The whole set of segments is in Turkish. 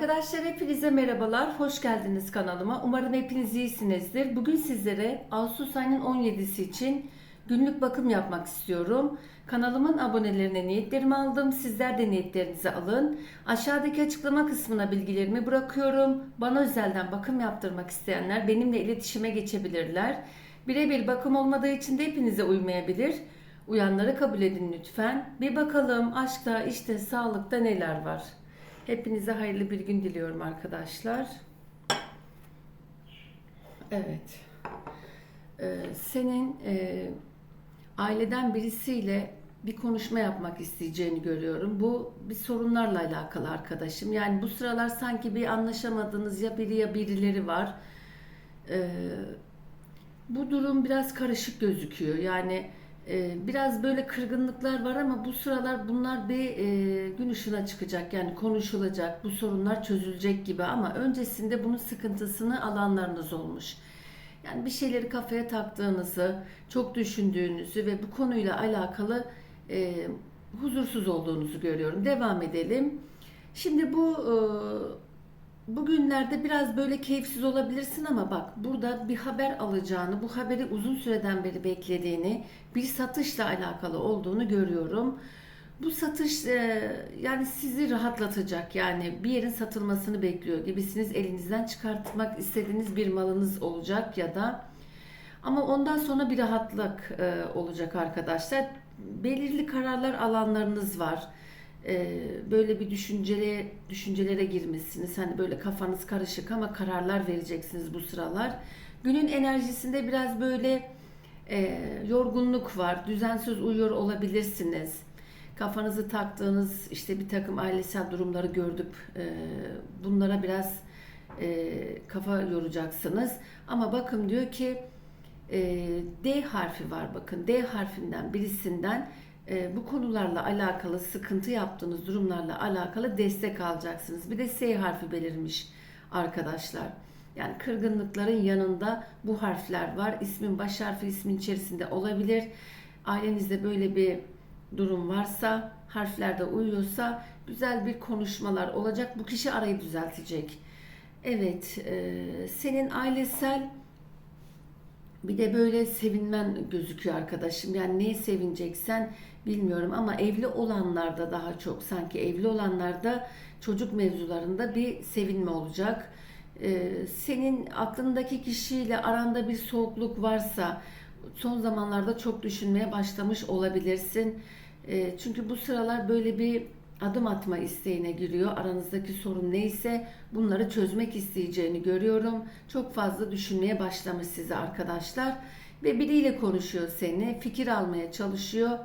Arkadaşlar hepinize merhabalar. Hoş geldiniz kanalıma. Umarım hepiniz iyisinizdir. Bugün sizlere Ağustos ayının 17'si için günlük bakım yapmak istiyorum. Kanalımın abonelerine niyetlerimi aldım. Sizler de niyetlerinizi alın. Aşağıdaki açıklama kısmına bilgilerimi bırakıyorum. Bana özelden bakım yaptırmak isteyenler benimle iletişime geçebilirler. Birebir bakım olmadığı için de hepinize uymayabilir. Uyanları kabul edin lütfen. Bir bakalım aşkta, işte, sağlıkta neler var. Hepinize hayırlı bir gün diliyorum arkadaşlar. Evet. Ee, senin e, aileden birisiyle bir konuşma yapmak isteyeceğini görüyorum. Bu bir sorunlarla alakalı arkadaşım. Yani bu sıralar sanki bir anlaşamadığınız ya biri ya birileri var. Ee, bu durum biraz karışık gözüküyor. Yani biraz böyle kırgınlıklar var ama bu sıralar bunlar bir e, gün ışığına çıkacak. Yani konuşulacak, bu sorunlar çözülecek gibi ama öncesinde bunun sıkıntısını alanlarınız olmuş. Yani bir şeyleri kafaya taktığınızı, çok düşündüğünüzü ve bu konuyla alakalı e, huzursuz olduğunuzu görüyorum. Devam edelim. Şimdi bu e, Bugünlerde biraz böyle keyifsiz olabilirsin ama bak burada bir haber alacağını, bu haberi uzun süreden beri beklediğini, bir satışla alakalı olduğunu görüyorum. Bu satış e, yani sizi rahatlatacak yani bir yerin satılmasını bekliyor gibisiniz elinizden çıkartmak istediğiniz bir malınız olacak ya da ama ondan sonra bir rahatlık e, olacak arkadaşlar. Belirli kararlar alanlarınız var böyle bir düşüncele düşüncelere girmişsiniz. Hani böyle kafanız karışık ama kararlar vereceksiniz bu sıralar. Günün enerjisinde biraz böyle e, yorgunluk var. Düzensiz uyuyor olabilirsiniz. Kafanızı taktığınız işte bir takım ailesel durumları gördük. E, bunlara biraz e, kafa yoracaksınız. Ama bakın diyor ki e, D harfi var bakın. D harfinden birisinden e, bu konularla alakalı sıkıntı yaptığınız durumlarla alakalı destek alacaksınız. Bir de S harfi belirmiş arkadaşlar. Yani kırgınlıkların yanında bu harfler var. İsmin baş harfi ismin içerisinde olabilir. Ailenizde böyle bir durum varsa, harflerde uyuyorsa güzel bir konuşmalar olacak. Bu kişi arayı düzeltecek. Evet, e, senin ailesel bir de böyle sevinmen gözüküyor arkadaşım. Yani neye sevineceksen bilmiyorum ama evli olanlarda daha çok sanki evli olanlarda çocuk mevzularında bir sevinme olacak. Ee, senin aklındaki kişiyle aranda bir soğukluk varsa son zamanlarda çok düşünmeye başlamış olabilirsin. Ee, çünkü bu sıralar böyle bir adım atma isteğine giriyor. Aranızdaki sorun neyse bunları çözmek isteyeceğini görüyorum. Çok fazla düşünmeye başlamış size arkadaşlar. Ve biriyle konuşuyor seni, fikir almaya çalışıyor.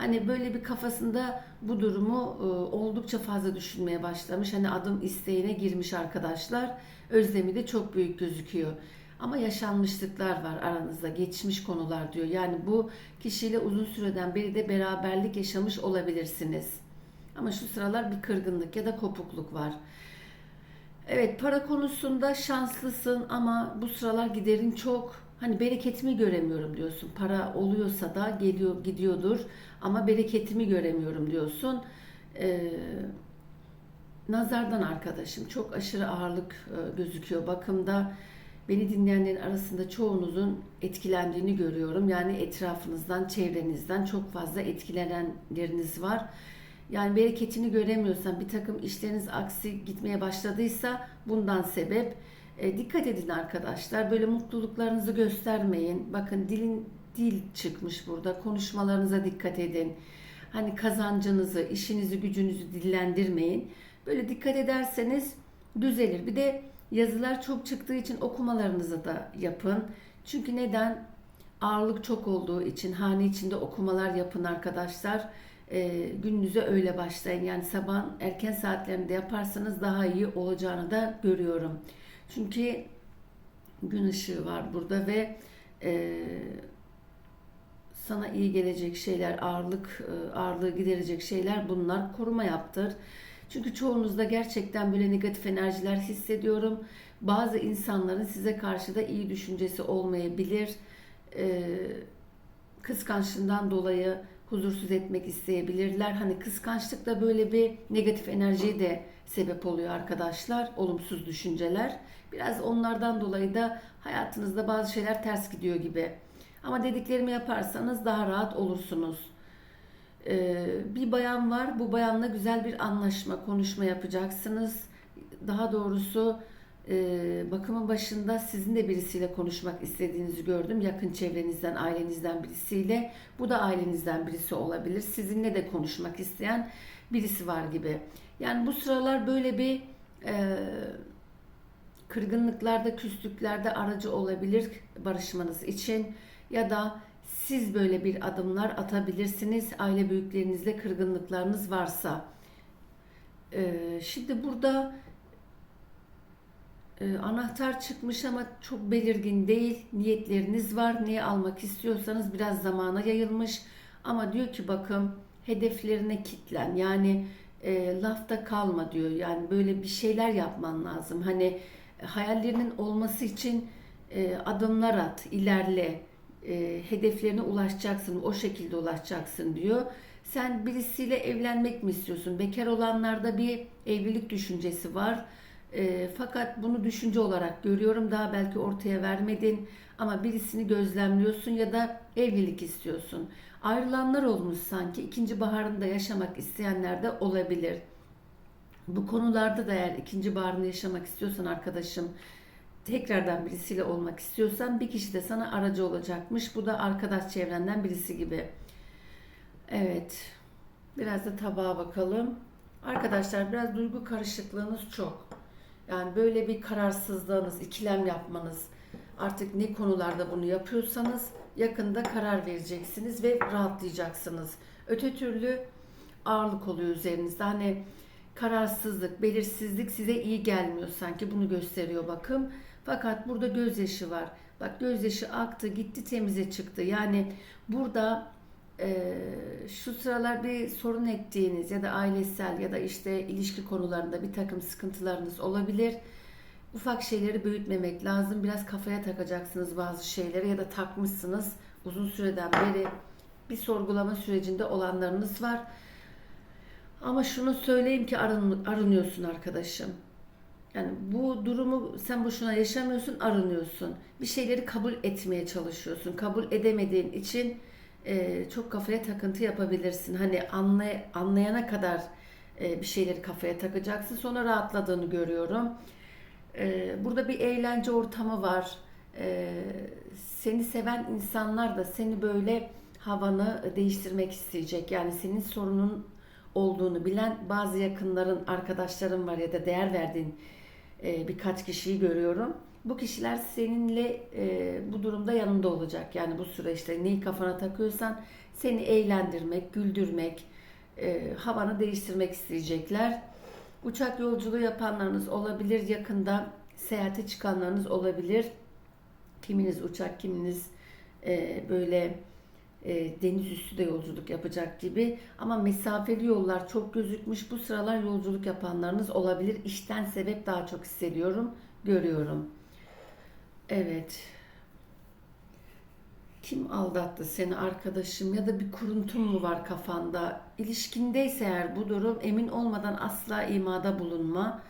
Hani böyle bir kafasında bu durumu e, oldukça fazla düşünmeye başlamış. Hani adım isteğine girmiş arkadaşlar. Özlemi de çok büyük gözüküyor. Ama yaşanmışlıklar var aranızda, geçmiş konular diyor. Yani bu kişiyle uzun süreden beri de beraberlik yaşamış olabilirsiniz. Ama şu sıralar bir kırgınlık ya da kopukluk var. Evet para konusunda şanslısın ama bu sıralar giderin çok. Hani bereketimi göremiyorum diyorsun. Para oluyorsa da geliyor gidiyordur ama bereketimi göremiyorum diyorsun. Ee, nazardan arkadaşım çok aşırı ağırlık e, gözüküyor bakımda. Beni dinleyenlerin arasında çoğunuzun etkilendiğini görüyorum. Yani etrafınızdan, çevrenizden çok fazla etkilenenleriniz var. Yani bereketini göremiyorsan bir takım işleriniz aksi gitmeye başladıysa bundan sebep. E, dikkat edin arkadaşlar. Böyle mutluluklarınızı göstermeyin. Bakın dilin dil çıkmış burada. Konuşmalarınıza dikkat edin. Hani kazancınızı, işinizi, gücünüzü dillendirmeyin. Böyle dikkat ederseniz düzelir. Bir de yazılar çok çıktığı için okumalarınızı da yapın. Çünkü neden? Ağırlık çok olduğu için hane içinde okumalar yapın arkadaşlar e, gününüze öyle başlayın. Yani sabah erken saatlerinde yaparsanız daha iyi olacağını da görüyorum. Çünkü gün ışığı var burada ve e, sana iyi gelecek şeyler, ağırlık e, ağırlığı giderecek şeyler bunlar. Koruma yaptır. Çünkü çoğunuzda gerçekten böyle negatif enerjiler hissediyorum. Bazı insanların size karşı da iyi düşüncesi olmayabilir. Ee, kıskançlığından dolayı huzursuz etmek isteyebilirler. Hani kıskançlık da böyle bir negatif enerjiyi de sebep oluyor arkadaşlar. Olumsuz düşünceler. Biraz onlardan dolayı da hayatınızda bazı şeyler ters gidiyor gibi. Ama dediklerimi yaparsanız daha rahat olursunuz. Ee, bir bayan var. Bu bayanla güzel bir anlaşma, konuşma yapacaksınız. Daha doğrusu bakımın başında sizin de birisiyle konuşmak istediğinizi gördüm. Yakın çevrenizden, ailenizden birisiyle. Bu da ailenizden birisi olabilir. Sizinle de konuşmak isteyen birisi var gibi. Yani bu sıralar böyle bir e, kırgınlıklarda, küslüklerde aracı olabilir barışmanız için ya da siz böyle bir adımlar atabilirsiniz aile büyüklerinizle kırgınlıklarınız varsa. Ee, şimdi burada e, anahtar çıkmış ama çok belirgin değil. Niyetleriniz var. Neyi almak istiyorsanız biraz zamana yayılmış. Ama diyor ki bakın hedeflerine kitlen. Yani e, lafta kalma diyor. Yani böyle bir şeyler yapman lazım. Hani hayallerinin olması için e, adımlar at, ilerle, e, hedeflerine ulaşacaksın, o şekilde ulaşacaksın diyor. Sen birisiyle evlenmek mi istiyorsun? Bekar olanlarda bir evlilik düşüncesi var. E, fakat bunu düşünce olarak görüyorum. Daha belki ortaya vermedin ama birisini gözlemliyorsun ya da evlilik istiyorsun. Ayrılanlar olmuş sanki. ikinci baharında yaşamak isteyenler de olabilir. Bu konularda da eğer ikinci baharını yaşamak istiyorsan arkadaşım tekrardan birisiyle olmak istiyorsan bir kişi de sana aracı olacakmış. Bu da arkadaş çevrenden birisi gibi. Evet. Biraz da tabağa bakalım. Arkadaşlar biraz duygu karışıklığınız çok. Yani böyle bir kararsızlığınız, ikilem yapmanız, artık ne konularda bunu yapıyorsanız yakında karar vereceksiniz ve rahatlayacaksınız. Öte türlü ağırlık oluyor üzerinizde. Hani kararsızlık, belirsizlik size iyi gelmiyor sanki bunu gösteriyor bakım. Fakat burada gözyaşı var. Bak gözyaşı aktı, gitti temize çıktı. Yani burada e, şu sıralar bir sorun ettiğiniz ya da ailesel ya da işte ilişki konularında bir takım sıkıntılarınız olabilir. Ufak şeyleri büyütmemek lazım. Biraz kafaya takacaksınız bazı şeyleri ya da takmışsınız. Uzun süreden beri bir sorgulama sürecinde olanlarınız var. Ama şunu söyleyeyim ki arın, arınıyorsun arkadaşım. Yani bu durumu sen boşuna yaşamıyorsun, arınıyorsun. Bir şeyleri kabul etmeye çalışıyorsun. Kabul edemediğin için e, çok kafaya takıntı yapabilirsin. Hani anlay anlayana kadar e, bir şeyleri kafaya takacaksın. Sonra rahatladığını görüyorum. E, burada bir eğlence ortamı var. E, seni seven insanlar da seni böyle havanı değiştirmek isteyecek. Yani senin sorunun olduğunu bilen bazı yakınların, arkadaşların var ya da değer verdiğin e, birkaç kişiyi görüyorum. Bu kişiler seninle e, bu durumda yanında olacak. Yani bu süreçte neyi kafana takıyorsan seni eğlendirmek, güldürmek, e, havanı değiştirmek isteyecekler. Uçak yolculuğu yapanlarınız olabilir. Yakında seyahate çıkanlarınız olabilir. Kiminiz uçak, kiminiz e, böyle e, deniz üstü de yolculuk yapacak gibi. Ama mesafeli yollar çok gözükmüş. Bu sıralar yolculuk yapanlarınız olabilir. İşten sebep daha çok hissediyorum, görüyorum. Evet. Kim aldattı seni arkadaşım ya da bir kuruntun mu var kafanda? İlişkindeyse eğer bu durum emin olmadan asla imada bulunma.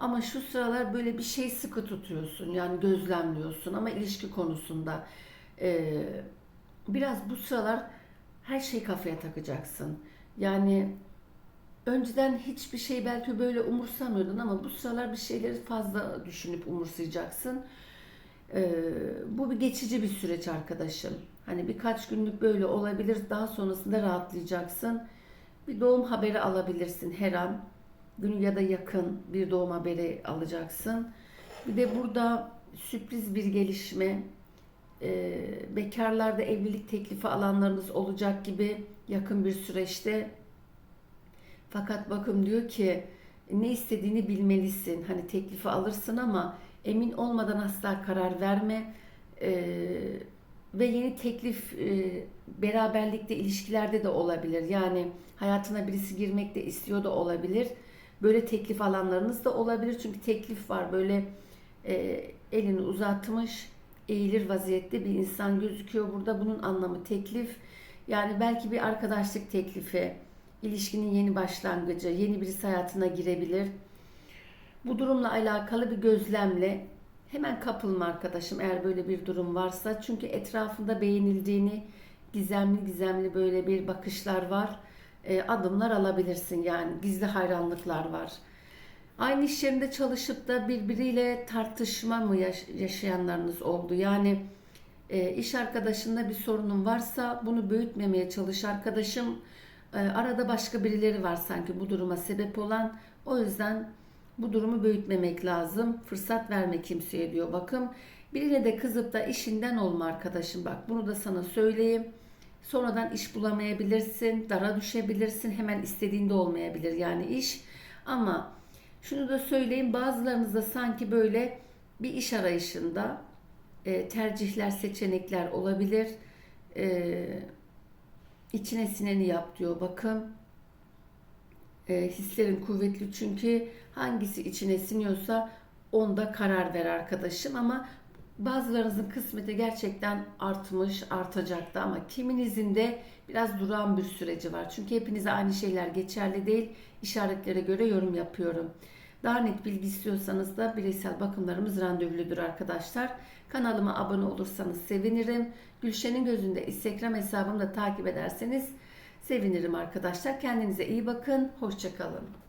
Ama şu sıralar böyle bir şey sıkı tutuyorsun yani gözlemliyorsun ama ilişki konusunda. Ee, biraz bu sıralar her şeyi kafaya takacaksın. Yani önceden hiçbir şey belki böyle umursamıyordun ama bu sıralar bir şeyleri fazla düşünüp umursayacaksın. Ee, bu bir geçici bir süreç arkadaşım. Hani birkaç günlük böyle olabilir. Daha sonrasında rahatlayacaksın. Bir doğum haberi alabilirsin her an. Gün ya da yakın bir doğum haberi alacaksın. Bir de burada sürpriz bir gelişme, e, bekarlarda evlilik teklifi alanlarınız olacak gibi yakın bir süreçte. Fakat bakım diyor ki ne istediğini bilmelisin. Hani teklifi alırsın ama emin olmadan asla karar verme. E, ve yeni teklif e, beraberlikte ilişkilerde de olabilir. Yani hayatına birisi girmek de istiyor da olabilir. Böyle teklif alanlarınız da olabilir. Çünkü teklif var böyle e, elini uzatmış eğilir vaziyette bir insan gözüküyor burada. Bunun anlamı teklif. Yani belki bir arkadaşlık teklifi, ilişkinin yeni başlangıcı, yeni birisi hayatına girebilir. Bu durumla alakalı bir gözlemle hemen kapılma arkadaşım eğer böyle bir durum varsa. Çünkü etrafında beğenildiğini gizemli gizemli böyle bir bakışlar var. E, adımlar alabilirsin yani gizli hayranlıklar var. Aynı iş yerinde çalışıp da birbiriyle tartışma mı yaş- yaşayanlarınız oldu? Yani e, iş arkadaşında bir sorunun varsa bunu büyütmemeye çalış arkadaşım. E, arada başka birileri var sanki bu duruma sebep olan. O yüzden bu durumu büyütmemek lazım. Fırsat verme kimseye diyor bakım. Birine de kızıp da işinden olma arkadaşım. Bak bunu da sana söyleyeyim. Sonradan iş bulamayabilirsin, dara düşebilirsin. Hemen istediğinde olmayabilir yani iş. Ama şunu da söyleyeyim bazılarınız da sanki böyle bir iş arayışında e, tercihler, seçenekler olabilir. E, içine sineni yap diyor bakın. E, hislerin kuvvetli çünkü hangisi içine siniyorsa onda karar ver arkadaşım ama bazılarınızın kısmeti gerçekten artmış, artacaktı ama kiminizin de biraz duran bir süreci var. Çünkü hepinize aynı şeyler geçerli değil. İşaretlere göre yorum yapıyorum. Daha net bilgi istiyorsanız da bireysel bakımlarımız randevuludur arkadaşlar. Kanalıma abone olursanız sevinirim. Gülşen'in gözünde Instagram hesabımı da takip ederseniz sevinirim arkadaşlar. Kendinize iyi bakın. Hoşçakalın.